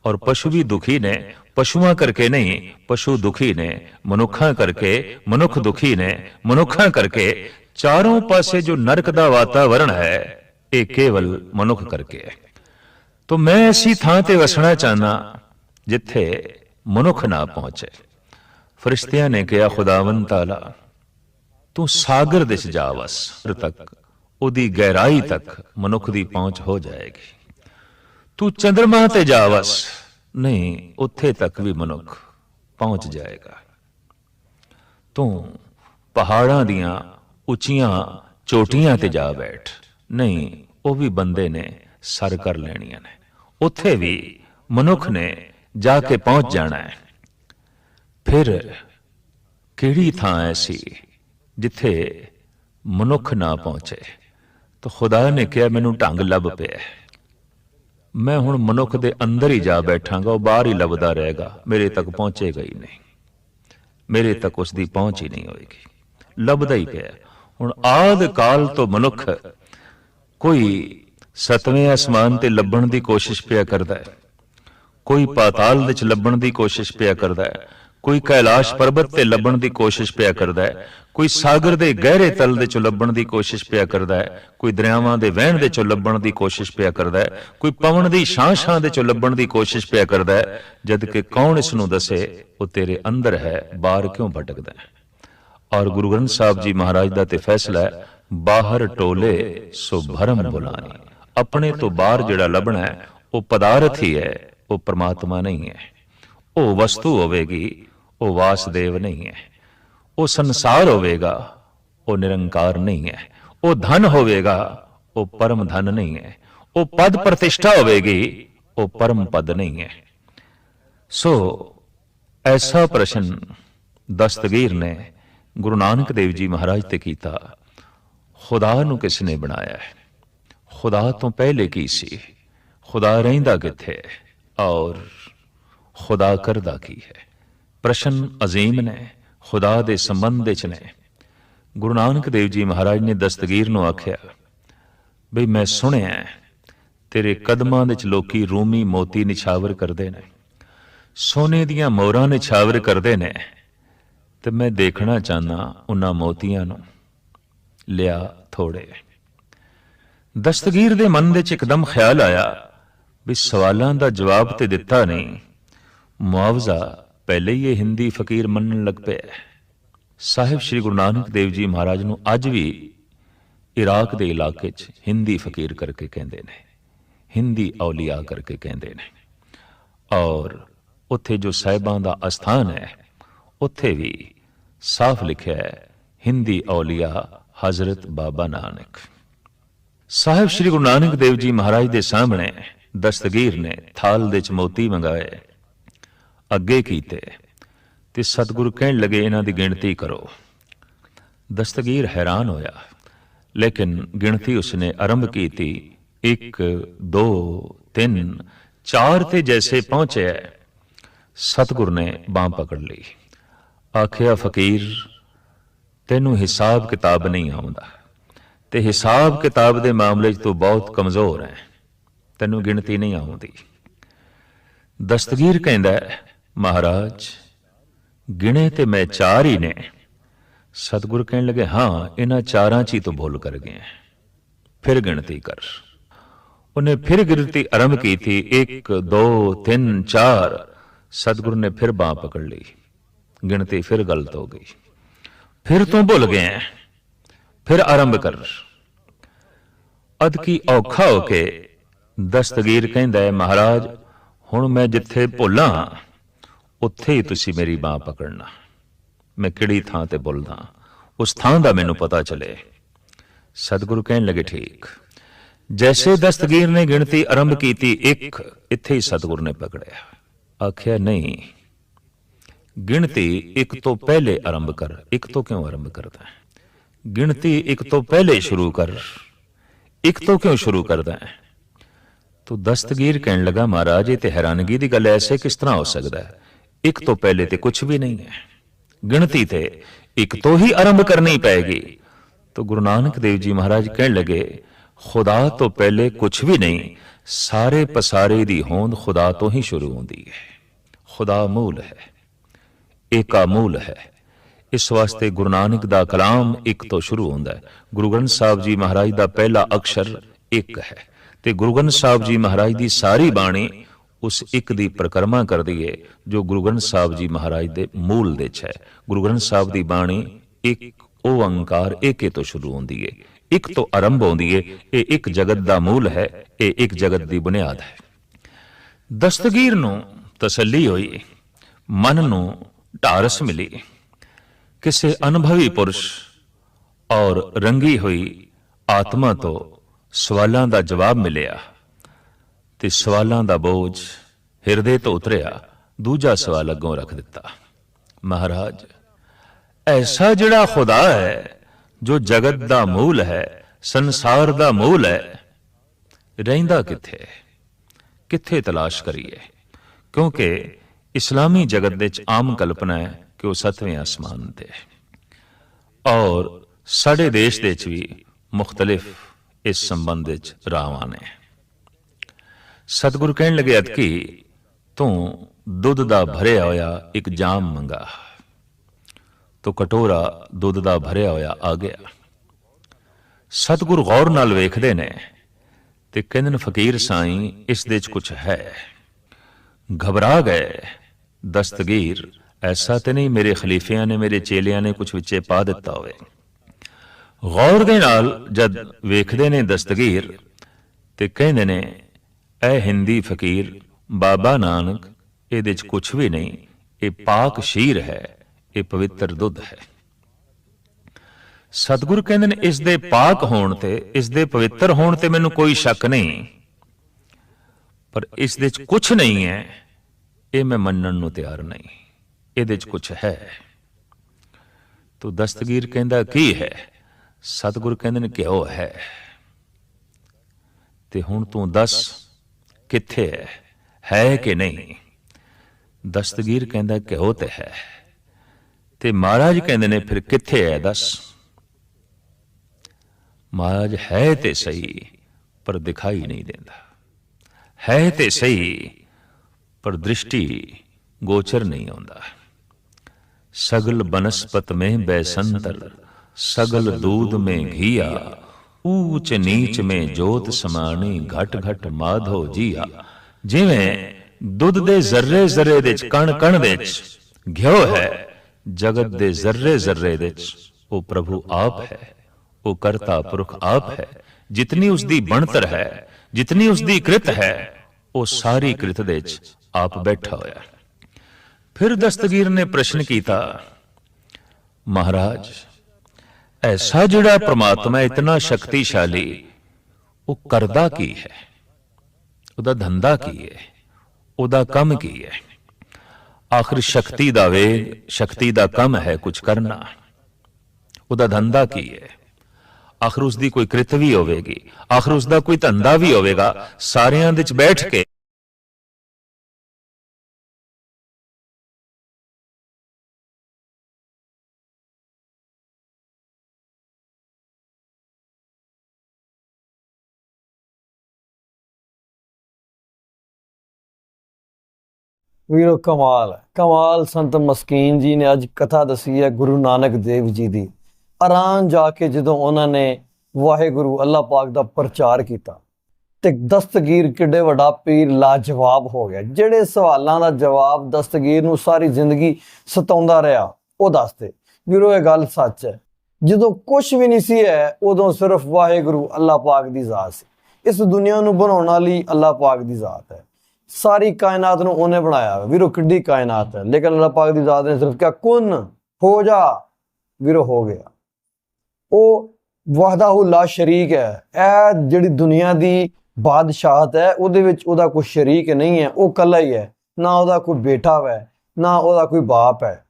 ਔਰ ਪਸ਼ੂ ਵੀ ਦੁਖੀ ਨੇ, ਪਸ਼ੂਆਂ ਕਰਕੇ ਨਹੀਂ, ਪਸ਼ੂ ਦੁਖੀ ਨੇ, ਮਨੁੱਖਾਂ ਕਰਕੇ, ਮਨੁੱਖ ਦੁਖੀ ਨੇ, ਮਨੁੱਖਾਂ ਕਰਕੇ ਚਾਰੋਂ ਪਾਸੇ ਜੋ ਨਰਕ ਦਾ ਵਾਤਾਵਰਣ ਹੈ, ਇਹ ਕੇਵਲ ਮਨੁੱਖ ਕਰਕੇ ਹੈ। ਤੋ ਮੈਂ ਐਸੀ ਥਾਂ ਤੇ ਵਸਣਾ ਚਾਹਨਾ ਜਿੱਥੇ ਮਨੁੱਖ ਨਾ ਪਹੁੰਚੇ। ਫਰਿਸ਼ਤਿਆਂ ਨੇ ਕਿਹਾ ਖੁਦਾਵੰ ਤਾਲਾ ਤੂੰ ਸਾਗਰ ਦੇ ਚ ਜਾ ਵਸ ਤੱਕ, ਉਹਦੀ ਗਹਿਰਾਈ ਤੱਕ ਮਨੁੱਖ ਦੀ ਪਹੁੰਚ ਹੋ ਜਾਏਗੀ। ਤੂੰ ਚੰ드ਰਮਾ ਤੇ ਜਾ ਵਸ ਨਹੀਂ, ਉੱਥੇ ਤੱਕ ਵੀ ਮਨੁੱਖ ਪਹੁੰਚ ਜਾਏਗਾ। ਤੂੰ ਪਹਾੜਾਂ ਦੀਆਂ ਉੱਚੀਆਂ ਚੋਟੀਆਂ ਤੇ ਜਾ ਬੈਠ, ਨਹੀਂ, ਉਹ ਵੀ ਬੰਦੇ ਨੇ ਸਰ ਕਰ ਲੈਣੀਆਂ ਨੇ। ਉੱਥੇ ਵੀ ਮਨੁੱਖ ਨੇ ਜਾ ਕੇ ਪਹੁੰਚ ਜਾਣਾ ਹੈ। ਫਿਰ ਕਿਹੜੀ ਥਾਂ ਐਸੀ ਜਿੱਥੇ ਮਨੁੱਖ ਨਾ ਪਹੁੰਚੇ, ਤਾਂ ਖੁਦਾ ਨੇ ਕਿਹਾ, ਮੈਨੂੰ ਢੰਗ ਲੱਭ ਪਿਆ ਮੈਂ ਹੁਣ ਮਨੁੱਖ ਦੇ ਅੰਦਰ ਹੀ ਜਾ ਬੈਠਾਂਗਾ, ਉਹ ਬਾਹਰ ਹੀ ਲੱਭਦਾ ਰਹੇਗਾ, ਮੇਰੇ ਤੱਕ ਪਹੁੰਚੇਗਾ ਹੀ ਨਹੀਂ। ਮੇਰੇ ਤੱਕ ਉਸ ਦੀ ਪਹੁੰਚ ਹੀ ਨਹੀਂ ਹੋਏਗੀ। ਲੱਭਦਾ ਹੀ ਪਿਆ ਹੁਣ ਆਦ ਕਾਲ ਤੋਂ ਮਨੁੱਖ ਕੋਈ ਸਤਵੇਂ ਅਸਮਾਨ ਤੇ ਲੱਭਣ ਦੀ ਕੋਸ਼ਿਸ਼ ਪਿਆ ਕਰਦਾ ਹੈ। ਕੋਈ ਪਾਤਾਲ ਵਿੱਚ ਲੱਭਣ ਦੀ ਕੋਸ਼ਿਸ਼ ਪਿਆ ਕਰਦਾ ਹੈ। ਕੋਈ ਕੈਲਾਸ਼ ਪਰਬਤ ਤੇ ਲੱਭਣ ਦੀ ਕੋਸ਼ਿਸ਼ ਪਿਆ ਕਰਦਾ ਹੈ, ਕੋਈ ਸਾਗਰ ਦੇ ਗਹਿਰੇ ਤਲ ਦੇ ਚੋਂ ਲੱਭਣ ਦੀ ਕੋਸ਼ਿਸ਼ ਪਿਆ ਕਰਦਾ ਹੈ, ਕੋਈ ਦਰਿਆਵਾਂ ਦੇ ਵਹਿਣ ਦੇ ਚੋਂ ਲੱਭਣ ਦੀ ਕੋਸ਼ਿਸ਼ ਪਿਆ ਕਰਦਾ ਹੈ, ਕੋਈ ਪਵਨ ਦੀ ਛਾਂ-ਛਾਂ ਦੇ ਚੋਂ ਲੱਭਣ ਦੀ ਕੋਸ਼ਿਸ਼ ਪਿਆ ਕਰਦਾ ਹੈ ਜਦ ਕਿ ਕੌਣ ਇਸ ਨੂੰ ਦੱਸੇ, ਉਹ ਤੇਰੇ ਅੰਦਰ ਹੈ, ਬਾਹਰ ਕਿਉਂ ਭਟਕਦਾ ਹੈ? ਔਰ ਗੁਰੂ ਗ੍ਰੰਥ ਸਾਹਿਬ ਜੀ ਮਹਾਰਾਜ ਦਾ ਤੇ ਫੈਸਲਾ ਹੈ, ਬਾਹਰ ਟੋਲੇ ਸੋ ਭਰਮ ਬੁਲਾਣੀ ਆਪਣੇ ਤੋਂ ਬਾਹਰ ਜਿਹੜਾ ਲੱਭਣਾ ਹੈ, ਉਹ ਪਦਾਰਥ ਹੀ ਹੈ, ਉਹ ਪ੍ਰਮਾਤਮਾ ਨਹੀਂ ਹੈ। ਉਹ ਵਸਤੂ ਹੋਵੇਗੀ ਉਹ ਵਾਸਦੇਵ ਨਹੀਂ ਹੈ। ਉਹ ਸੰਸਾਰ ਹੋਵੇਗਾ, ਉਹ ਨਿਰੰਕਾਰ ਨਹੀਂ ਹੈ। ਉਹ ਧਨ ਹੋਵੇਗਾ, ਉਹ ਪਰਮ ਧਨ ਨਹੀਂ ਹੈ। ਉਹ ਪਦ ਪ੍ਰਤਿਸ਼ਠਾ ਹੋਵੇਗੀ, ਉਹ ਪਰਮ ਪਦ ਨਹੀਂ ਹੈ। ਸੋ ਐਸਾ ਪ੍ਰਸ਼ਨ ਦਸਤਗੀਰ ਨੇ ਗੁਰੂ ਨਾਨਕ ਦੇਵ ਜੀ ਮਹਾਰਾਜ ਤੇ ਕੀਤਾ। ਖੁਦਾ ਨੂੰ ਕਿਸ ਨੇ ਬਣਾਇਆ ਹੈ? ਖੁਦਾ ਤੋਂ ਪਹਿਲੇ ਕੀ ਸੀ? ਖੁਦਾ ਰਹਿੰਦਾ ਕਿੱਥੇ ਔਰ ਖੁਦਾ ਕਰਦਾ ਕੀ ਹੈ? ਪ੍ਰਸ਼ਨ ਅਜ਼ੀਮ ਨੇ, ਖੁਦਾ ਦੇ ਸੰਬੰਧ ਵਿੱਚ ਨੇ। ਗੁਰੂ ਨਾਨਕ ਦੇਵ ਜੀ ਮਹਾਰਾਜ ਨੇ ਦਸਤਗੀਰ ਨੂੰ ਆਖਿਆ, ਬਈ ਮੈਂ ਸੁਣਿਆ ਤੇਰੇ ਕਦਮਾਂ ਵਿੱਚ ਲੋਕੀ ਰੂਮੀ ਮੋਤੀ ਨਿਛਾਵਰ ਕਰਦੇ ਨੇ, ਸੋਨੇ ਦੀਆਂ ਮੋਹਰਾਂ ਨਿਛਾਵਰ ਕਰਦੇ ਨੇ, ਤੇ ਮੈਂ ਦੇਖਣਾ ਚਾਹਨਾ ਉਹਨਾਂ ਮੋਤੀਆਂ ਨੂੰ। ਲਿਆ ਥੋੜੇ। ਦਸਤਗੀਰ ਦੇ ਮਨ ਵਿੱਚ ਇੱਕਦਮ ਖਿਆਲ ਆਇਆ ਵੀ ਸਵਾਲਾਂ ਦਾ ਜਵਾਬ ਤੇ ਦਿੱਤਾ ਨਹੀਂ, ਮੁਆਵਜ਼ਾ ਪਹਿਲੇ ਹੀ ਇਹ ਹਿੰਦੀ ਫਕੀਰ ਮੰਨਣ ਲੱਗ ਪਿਆ ਸਾਹਿਬ ਸ੍ਰੀ ਗੁਰੂ ਨਾਨਕ ਦੇਵ ਜੀ ਮਹਾਰਾਜ ਨੂੰ ਅੱਜ ਵੀ ਇਰਾਕ ਦੇ ਇਲਾਕੇ 'ਚ ਹਿੰਦੀ ਫਕੀਰ ਕਰਕੇ ਕਹਿੰਦੇ ਨੇ, ਹਿੰਦੀ ਔਲੀਆ ਕਰਕੇ ਕਹਿੰਦੇ ਨੇ। ਔਰ ਉੱਥੇ ਜੋ ਸਾਹਿਬਾਂ ਦਾ ਅਸਥਾਨ ਹੈ, ਉੱਥੇ ਵੀ ਸਾਫ਼ ਲਿਖਿਆ ਹੈ, ਹਿੰਦੀ ਔਲੀਆ ਹਜ਼ਰਤ ਬਾਬਾ ਨਾਨਕ। ਸਾਹਿਬ ਸ੍ਰੀ ਗੁਰੂ ਨਾਨਕ ਦੇਵ ਜੀ ਮਹਾਰਾਜ ਦੇ ਸਾਹਮਣੇ ਦਸਤਗੀਰ ਨੇ ਥਾਲ ਦੇ ਚ ਮੋਤੀ ਮੰਗਾਏ। ਅੱਗੇ ਕੀਤੇ ਤੇ ਸਤਿਗੁਰੂ ਕਹਿਣ ਲੱਗੇ ਇਹਨਾਂ ਦੀ ਗਿਣਤੀ ਕਰੋ। ਦਸਤਗੀਰ ਹੈਰਾਨ ਹੋਇਆ, ਲੇਕਿਨ ਗਿਣਤੀ ਉਸਨੇ ਆਰੰਭ ਕੀਤੀ 1 2 3 4 ਤੇ ਜੈਸੇ ਪਹੁੰਚਿਆ ਸਤਿਗੁਰ ਨੇ ਬਾਹ ਪਕੜ ਲਈ। ਆਖਿਆ, ਫਕੀਰ, ਤੈਨੂੰ ਹਿਸਾਬ ਕਿਤਾਬ ਨਹੀਂ ਆਉਂਦਾ। ਤੇ ਹਿਸਾਬ ਕਿਤਾਬ ਦੇ ਮਾਮਲੇ 'ਚ ਤੂੰ ਬਹੁਤ ਕਮਜ਼ੋਰ ਹੈ। ਤੈਨੂੰ ਗਿਣਤੀ ਨਹੀਂ ਆਉਂਦੀ। ਦਸਤਗੀਰ ਕਹਿੰਦਾ ਮਹਾਰਾਜ, ਗਿਣੇ ਤੇ ਮੈਂ ਚਾਰ ਹੀ ਨੇ। ਸਤਿਗੁਰ ਕਹਿਣ ਲੱਗੇ, ਹਾਂ, ਇਹਨਾਂ ਚਾਰਾਂ 'ਚ ਹੀ ਤੂੰ ਭੁੱਲ ਕਰ ਗਏ ਫਿਰ ਗਿਣਤੀ ਕਰ। ਉਹਨੇ ਫਿਰ ਗਿਣਤੀ ਆਰੰਭ ਕੀਤੀ 1 2 3 4 ਸਤਿਗੁਰ ਨੇ ਫਿਰ ਬਾਹ ਪਕੜ ਲਈ। ਗਿਣਤੀ ਫਿਰ ਗਲਤ ਹੋ ਗਈ। ਫਿਰ ਤੂੰ ਭੁੱਲ ਗਏ ਫਿਰ ਆਰੰਭ ਕਰ। ਅਦ ਕੀ ਔਖਾ ਹੋ ਕੇ ਦਸਤਗੀਰ ਕਹਿੰਦਾ ਹੈ, ਮਹਾਰਾਜ, ਹੁਣ ਮੈਂ ਜਿੱਥੇ ਭੁੱਲਾਂ ਉੱਥੇ ਹੀ ਤੁਸੀਂ ਮੇਰੀ ਬਾਹ ਪਕੜਨਾ। ਮੈਂ ਕਿਹੜੀ ਥਾਂ ਤੇ ਭੁੱਲਦਾ ਉਸ ਥਾਂ ਦਾ ਮੈਨੂੰ ਪਤਾ ਚਲੇ। ਸਤਿਗੁਰੂ ਕਹਿਣ ਲੱਗੇ, ਠੀਕ। ਜੈਸੇ ਦਸਤਗੀਰ ਨੇ ਗਿਣਤੀ ਆਰੰਭ ਕੀਤੀ, ਇੱਕ ਇੱਥੇ ਹੀ ਸਤਿਗੁਰ ਨੇ ਪਕੜਿਆ। ਆਖਿਆ, ਨਹੀਂ। ਗਿਣਤੀ ਇੱਕ ਤੋਂ ਪਹਿਲੇ ਆਰੰਭ ਕਰ। ਇੱਕ ਤੋਂ ਕਿਉਂ ਆਰੰਭ ਕਰਦਾ ਹੈ? ਗਿਣਤੀ ਇੱਕ ਤੋਂ ਪਹਿਲੇ ਸ਼ੁਰੂ ਕਰ। ਇੱਕ ਤੋਂ ਕਿਉਂ ਸ਼ੁਰੂ ਕਰਦਾ ਹੈ? ਤੋ ਦਸਤਗੀਰ ਕਹਿਣ ਲੱਗਾ, ਮਹਾਰਾਜ, ਇਹ ਤੇ ਹੈਰਾਨਗੀ ਦੀ ਗੱਲ ਐਸੇ ਕਿਸ ਤਰ੍ਹਾਂ ਹੋ ਸਕਦਾ ਹੈ? ਇੱਕ ਤੋਂ ਪਹਿਲੇ ਤੇ ਕੁਝ ਵੀ ਨਹੀਂ ਹੈ। ਗਿਣਤੀ ਤੇ ਇੱਕ ਤੋਂ ਹੀ ਆਰੰਭ ਕਰਨੀ ਪਏਗੀ। ਤੋ ਗੁਰੂ ਨਾਨਕ ਦੇਵ ਜੀ ਮਹਾਰਾਜ ਕਹਿਣ ਲੱਗੇ, ਖੁਦਾ ਤੋਂ ਪਹਿਲੇ ਕੁਝ ਵੀ ਨਹੀਂ, ਸਾਰੇ ਪਸਾਰੇ ਦੀ ਹੋਂਦ ਖੁਦਾ ਤੋਂ ਹੀ ਸ਼ੁਰੂ ਹੁੰਦੀ ਹੈ। ਖੁਦਾ ਮੂਲ ਹੈ, ਏਕਾ ਮੂਲ ਹੈ। ਇਸ ਵਾਸਤੇ ਗੁਰੂ ਨਾਨਕ ਦਾ ਕਲਾਮ ਇੱਕ ਤੋਂ ਸ਼ੁਰੂ ਹੁੰਦਾ ਹੈ। ਗੁਰੂ ਗ੍ਰੰਥ ਸਾਹਿਬ ਜੀ ਮਹਾਰਾਜ ਦਾ ਪਹਿਲਾ ਅਕਸ਼ਰ ਇੱਕ ਹੈ ਤੇ ਗੁਰੂ ਗ੍ਰੰਥ ਸਾਹਿਬ ਜੀ ਮਹਾਰਾਜ ਦੀ ਸਾਰੀ ਬਾਣੀ ਉਸ ਇੱਕ ਦੀ ਪ੍ਰਕਰਮਾ ਕਰਦੀ ਹੈ ਜੋ ਗੁਰੂ ਗ੍ਰੰਥ ਸਾਹਿਬ ਜੀ ਮਹਾਰਾਜ ਦੇ ਮੂਲ ਦੇ ਚ ਗੁਰੂ ਗ੍ਰੰਥ ਸਾਹਿਬ ਦੀ ਬਾਣੀ ਇੱਕ ਓੰਕਾਰ ਏਕੇ ਤੋਂ ਸ਼ੁਰੂ ਹੁੰਦੀ ਹੈ ਇੱਕ ਤੋਂ ਆਰੰਭ ਹੁੰਦੀ ਹੈ ਇਹ ਇੱਕ ਜਗਤ ਦਾ ਮੂਲ ਹੈ। ਇਹ ਇੱਕ ਜਗਤ ਦੀ ਬੁਨਿਆਦ ਹੈ। ਦਸਤਗੀਰ ਨੂੰ ਤਸੱਲੀ ਹੋਈ, ਮਨ ਨੂੰ ਢਾਰਸ ਮਿਲੀ। ਕਿਸੇ ਅਨੁਭਵੀ ਪੁਰਸ਼ ਔਰ ਰੰਗੀ ਹੋਈ ਆਤਮਾ ਤੋਂ ਸਵਾਲਾਂ ਦਾ ਜਵਾਬ ਮਿਲਿਆ। ਤੇ ਸਵਾਲਾਂ ਦਾ ਬੋਝ ਹਿਰਦੇ ਤੋਂ ਉਤਰਿਆ ਦੂਜਾ ਸਵਾਲ ਅੱਗੋਂ ਰੱਖ ਦਿੱਤਾ। ਮਹਾਰਾਜ, ਐਸਾ ਜਿਹੜਾ ਖੁਦਾ ਹੈ ਜੋ ਜਗਤ ਦਾ ਮੂਲ ਹੈ, ਸੰਸਾਰ ਦਾ ਮੂਲ ਹੈ, ਰਹਿੰਦਾ ਕਿੱਥੇ? ਕਿੱਥੇ ਤਲਾਸ਼ ਕਰੀਏ? ਕਿਉਂਕਿ ਇਸਲਾਮੀ ਜਗਤ ਦੇ ਵਿੱਚ ਆਮ ਕਲਪਨਾ ਹੈ ਕਿ ਉਹ ਸੱਤਵੇਂ ਆਸਮਾਨ ਤੇ ਹੈ। ਔਰ ਸਾਡੇ ਦੇਸ਼ ਦੇ ਵਿੱਚ ਵੀ ਮੁxtਲਿਫ ਇਸ ਸੰਬੰਧ ਵਿੱਚ ਰਾਵਾਂ ਨੇ ਸਤਿਗੁਰੂ ਕਹਿਣ ਲੱਗੇ ਅਤਕੀ ਤੂੰ ਦੁੱਧ ਦਾ ਭਰਿਆ ਹੋਇਆ ਇੱਕ ਜਾਮ ਮੰਗਾ। ਤੋ ਕਟੋਰਾ ਦੁੱਧ ਦਾ ਭਰਿਆ ਹੋਇਆ ਆ ਗਿਆ। ਸਤਿਗੁਰੂ ਗੌਰ ਨਾਲ ਵੇਖਦੇ ਨੇ ਤੇ ਕਹਿੰਦੇ ਨੇ, ਫਕੀਰ ਸਾਈਂ, ਇਸ ਦੇ ਵਿੱਚ ਕੁਝ ਹੈ। ਘਬਰਾ ਗਏ। ਦਸਤਗੀਰ, ਐਸਾ ਤੇ ਨਹੀਂ, ਮੇਰੇ ਖਲੀਫਿਆਂ ਨੇ, ਮੇਰੇ ਚੇਲਿਆਂ ਨੇ ਕੁਝ ਵਿੱਚੇ ਪਾ ਦਿੱਤਾ ਹੋਵੇ। ਗੌਰ ਦੇ ਨਾਲ ਜਦ ਵੇਖਦੇ ਨੇ ਦਸਤਗੀਰ ਤੇ ਕਹਿੰਦੇ ਨੇ ਐ ਹਿੰਦੀ ਫਕੀਰ ਬਾਬਾ ਨਾਨਕ, ਇਹਦੇ ਚ ਕੁਝ ਵੀ ਨਹੀਂ, ਇਹ ਪਾਕ ਸ਼ੀਰ ਹੈ, ਇਹ ਪਵਿੱਤਰ ਦੁੱਧ ਹੈ। ਸਤਿਗੁਰ ਕਹਿੰਦੇ ਨੇ, ਇਸ ਦੇ ਪਾਕ ਹੋਣ ਤੇ, ਇਸ ਦੇ ਪਵਿੱਤਰ ਹੋਣ ਤੇ ਮੈਨੂੰ ਕੋਈ ਸ਼ੱਕ ਨਹੀਂ। ਪਰ ਇਸ ਦੇ ਚ ਕੁਝ ਨਹੀਂ ਹੈ, ਇਹ ਮੈਂ ਮੰਨਣ ਨੂੰ ਤਿਆਰ ਨਹੀਂ। ਇਹਦੇ ਚ ਕੁਝ ਹੈ। ਤੋ ਦਸਤਗੀਰ ਕਹਿੰਦਾ, ਕੀ ਹੈ? ਸਤਿਗੁਰ ਕਹਿੰਦੇ ਨੇ ਕਿਉ ਹੈ। ਤੇ ਹੁਣ ਤੂੰ ਦੱਸ ਕਿੱਥੇ ਹੈ ਹੈ ਕਿ ਨਹੀਂ ਦਸਤਗੀਰ ਕਹਿੰਦਾ ਕਿਉ ਤੇ ਹੈ ਤੇ ਮਹਾਰਾਜ ਕਹਿੰਦੇ ਨੇ ਫਿਰ ਕਿੱਥੇ ਹੈ ਦੱਸ ਮਹਾਰਾਜ ਹੈ ਤੇ ਸਹੀ ਪਰ ਦਿਖਾਈ ਨਹੀਂ ਦਿੰਦਾ ਹੈ ਤੇ ਸਹੀ ਪਰ ਦ੍ਰਿਸ਼ਟੀ ਗੋਚਰ ਨਹੀਂ ਆਉਂਦਾ ਸਗਲ ਬਨਸਪਤ में बैसंतर सगल दूध में घिया ਊਚ ਨੀਚ में ਜੋਤ ਸਮਾਣੀ ਘਟ ਘਟ ਮਾਧੋ ਜੀਆ ਜਿਵੇਂ ਦੁੱਧ ਦੇ ਜ਼ਰਰੇ ਜ਼ਰਰੇ ਦੇ ਚ ਕਣ ਕਣ ਦੇ ਚ ਘਿਓ ਹੈ ਜਗਤ ਦੇ ਜ਼ਰਰੇ ਜ਼ਰਰੇ ਦੇ ਚ ਉਹ ਪ੍ਰਭੂ ਆਪ ਹੈ ਉਹ ਕਰਤਾ ਪੁਰਖ ਆਪ ਹੈ ਜਿਤਨੀ ਉਸ ਦੀ ਬਣਤਰ ਹੈ ਜਿਤਨੀ ਉਸ ਦੀ ਕ੍ਰਿਤ ਹੈ ਉਹ ਸਾਰੀ ਕ੍ਰਿਤ ਦੇ ਚ ਆਪ ਬੈਠਾ ਹੋਇਆ ਹੈ ਫਿਰ ਦਸਤਗੀਰ ਨੇ ਪ੍ਰਸ਼ਨ ਕੀਤਾ ਮਹਾਰਾਜ ਐਸਾ ਜਿਹੜਾ ਪ੍ਰਮਾਤਮਾ ਇਤਨਾ ਸ਼ਕਤੀਸ਼ਾਲੀ ਉਹ ਕਰਦਾ ਕੀ ਹੈ ਉਹਦਾ ਧੰਦਾ ਕੀ ਹੈ ਉਹਦਾ ਕੰਮ ਕੀ ਹੈ ਆਖਰ ਸ਼ਕਤੀ ਦਾ ਵੇਗ ਸ਼ਕਤੀ ਦਾ ਕੰਮ ਹੈ ਕੁਝ ਕਰਨਾ ਉਹਦਾ ਧੰਦਾ ਕੀ ਹੈ ਆਖਰ ਉਸ ਦੀ ਕੋਈ ਕ੍ਰਿਤ ਵੀ ਹੋਵੇਗੀ ਆਖਰ ਉਸ ਦਾ ਕੋਈ ਧੰਦਾ ਵੀ ਹੋਵੇਗਾ ਸਾਰਿਆਂ ਦੇ ਵਿੱਚ ਬੈਠ ਕੇ ਵੀਰੋ ਕਮਾਲ ਕਮਾਲ ਸੰਤ ਮਸਕੀਨ ਜੀ ਨੇ ਅੱਜ ਕਥਾ ਦਸੀ ਹੈ ਗੁਰੂ ਨਾਨਕ ਦੇਵ ਜੀ ਦੀ। ਆਰਾਮ ਜਾ ਕੇ ਜਦੋਂ ਉਹਨਾਂ ਨੇ ਵਾਹਿਗੁਰੂ ਅੱਲਾਹ ਪਾਕ ਦਾ ਪ੍ਰਚਾਰ ਕੀਤਾ, ਤੇ ਦਸਤਗੀਰ ਕਿੱਡੇ ਵੱਡਾ ਪੀਰ ਲਾਜਵਾਬ ਹੋ ਗਿਆ। ਜਿਹੜੇ ਸਵਾਲਾਂ ਦਾ ਜਵਾਬ ਦਸਤਗੀਰ ਨੂੰ ਸਾਰੀ ਜ਼ਿੰਦਗੀ ਸਤਾਉਂਦਾ ਰਿਹਾ, ਉਹ ਦੱਸਦੇ ਵੀਰੋ, ਇਹ ਗੱਲ ਸੱਚ ਹੈ। ਜਦੋਂ ਕੁਝ ਵੀ ਨਹੀਂ ਸੀ ਹੈ, ਉਦੋਂ ਸਿਰਫ ਵਾਹਿਗੁਰੂ ਅੱਲਾਹ ਪਾਕ ਦੀ ਜ਼ਾਤ ਸੀ। ਇਸ ਦੁਨੀਆ ਨੂੰ ਬਣਾਉਣ ਵਾਲੀ ਅੱਲਾਹ ਪਾਕ ਦੀ ਜ਼ਾਤ ਹੈ। ਸਾਰੀ ਕਾਇਨਾਤ ਨੂੰ ਉਹਨੇ ਬਣਾਇਆ ਵੀਰੋ, ਕਿੱਡੀ ਕਾਇਨਾਤ ਹੈ। ਲੇਕਿਨ ਅੱਲਾਹ ਪਾਕ ਦੀ ਜ਼ਾਤ ਨੇ ਸਿਰਫ ਕਿਹਾ, ਕੁਨ, ਹੋ ਜਾ। ਵੀਰੋ, ਹੋ ਗਿਆ। ਉਹ ਵਹਦਾਹੁ ਲਾ ਸ਼ਰੀਕ ਹੈ। ਇਹ ਜਿਹੜੀ ਦੁਨੀਆ ਦੀ ਬਾਦਸ਼ਾਹਤ ਹੈ, ਉਹਦੇ ਵਿੱਚ ਉਹਦਾ ਕੋਈ ਸ਼ਰੀਕ ਨਹੀਂ ਹੈ। ਉਹ ਇਕੱਲਾ ਹੀ ਹੈ। ਨਾ ਉਹਦਾ ਕੋਈ ਬੇਟਾ ਹੈ ਨਾ ਉਹਦਾ ਕੋਈ ਬਾਪ ਹੈ,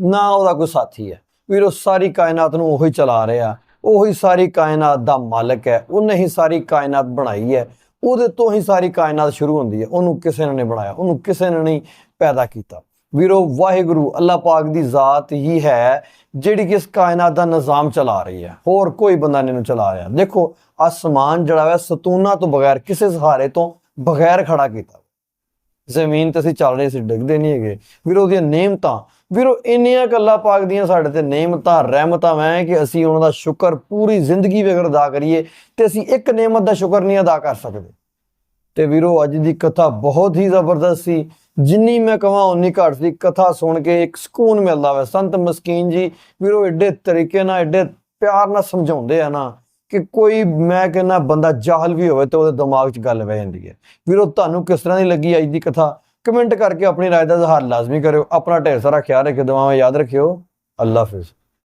ਨਾ ਉਹਦਾ ਕੋਈ ਸਾਥੀ ਹੈ। ਵੀਰੋ, ਸਾਰੀ ਕਾਇਨਾਤ ਨੂੰ ਉਹੀ ਚਲਾ ਰਿਹਾ। ਉਹੀ ਸਾਰੀ ਕਾਇਨਾਤ ਦਾ ਮਾਲਕ ਹੈ। ਉਹਨੇ ਹੀ ਸਾਰੀ ਕਾਇਨਾਤ ਬਣਾਈ ਹੈ। ਉਹਦੇ ਤੋਂ ਹੀ ਸਾਰੀ ਕਾਇਨਾਤ ਸ਼ੁਰੂ ਹੁੰਦੀ ਹੈ। ਉਹਨੂੰ ਕਿਸੇ ਨੇ ਨਹੀਂ ਬਣਾਇਆ। ਉਹਨੂੰ ਕਿਸੇ ਨੇ ਨਹੀਂ ਪੈਦਾ ਕੀਤਾ। ਵੀਰੋ, ਵਾਹਿਗੁਰੂ, ਅੱਲਾਹ ਪਾਕ ਦੀ ਜ਼ਾਤ ਹੀ ਹੈ, ਜਿਹੜੀ ਕਿ ਇਸ ਕਾਇਨਾਤ ਦਾ ਨਿਜ਼ਾਮ ਚਲਾ ਰਹੀ ਹੈ। ਹੋਰ ਕੋਈ ਬੰਦਾ ਨਹੀਂ ਨੂੰ ਚਲਾ ਰਿਹਾ। ਦੇਖੋ, ਆਸਮਾਨ ਜਿਹੜਾ ਹੈ ਸਤੂਨਾ ਤੋਂ ਬਗੈਰ, ਕਿਸੇ ਸਹਾਰੇ ਤੋਂ ਬਗੈਰ ਖੜਾ ਕੀਤਾ। ਜ਼ਮੀਨ ਤੇ ਅਸੀਂ ਚੱਲ ਰਹੇ ਸੀ, ਡਿੱਗਦੇ ਨਹੀਂ ਹੈਗੇ। ਵੀਰੋ ਦੀਆਂ ਨੇਮਤਾਂ ਵੀਰੋ, ਇੰਨੀਆਂ ਗੱਲਾਂ ਪਾਕ ਦੀਆਂ ਸਾਡੇ ਤੇ ਨੇਮਤਾਂ, ਰਹਿਮਤਾਂ ਮੈਂ ਕਿ ਅਸੀਂ ਉਹਨਾਂ ਦਾ ਸ਼ੁਕਰ ਪੂਰੀ ਜ਼ਿੰਦਗੀ ਵਿੱਚ ਅਦਾ ਕਰੀਏ ਤੇ ਅਸੀਂ ਇੱਕ ਨੇਮਤ ਦਾ ਸ਼ੁਕਰ ਨਹੀਂ ਅਦਾ ਕਰ ਸਕਦੇ। ਤੇ ਵੀਰੋ, ਅੱਜ ਦੀ ਕਥਾ ਬਹੁਤ ਹੀ ਜ਼ਬਰਦਸਤ ਸੀ। ਜਿੰਨੀ ਮੈਂ ਕਹਾਂ ਉਨੀ ਘੱਟ ਸੀ। ਕਥਾ ਸੁਣ ਕੇ ਇੱਕ ਸਕੂਨ ਮਿਲਦਾ ਵਾ। ਸੰਤ ਮਸਕੀਨ ਜੀ, ਵੀਰੋ, ਐਡੇ ਤਰੀਕੇ ਨਾਲ, ਐਡੇ ਪਿਆਰ ਨਾਲ ਸਮਝਾਉਂਦੇ ਆ ਨਾ ਕਿ ਕੋਈ ਮੈਂ ਕਹਿੰਦਾ ਬੰਦਾ ਜਾਹਲ ਵੀ ਹੋਵੇ ਤੇ ਉਹਦੇ ਦਿਮਾਗ 'ਚ ਗੱਲ ਬਹਿ ਜਾਂਦੀ ਹੈ। ਵੀਰੋ, ਤੁਹਾਨੂੰ ਕਿਸ ਤਰ੍ਹਾਂ ਦੀ ਲੱਗੀ ਅੱਜ ਦੀ ਕਥਾ? ਕਮੈਂਟ ਕਰਕੇ ਆਪਣੀ رائے ਦਾ ਇਜ਼ਹਾਰ ਲਾਜ਼ਮੀ ਕਰਿਓ ਆਪਣਾ ਢੇਰ ਸਾਰਾ ਖਿਆਲ ਰੱਖਿਓ ਦੁਆਵਾਂ ਯਾਦ ਰੱਖਿਓ ਅੱਲਾ ਹਾਫਿਜ਼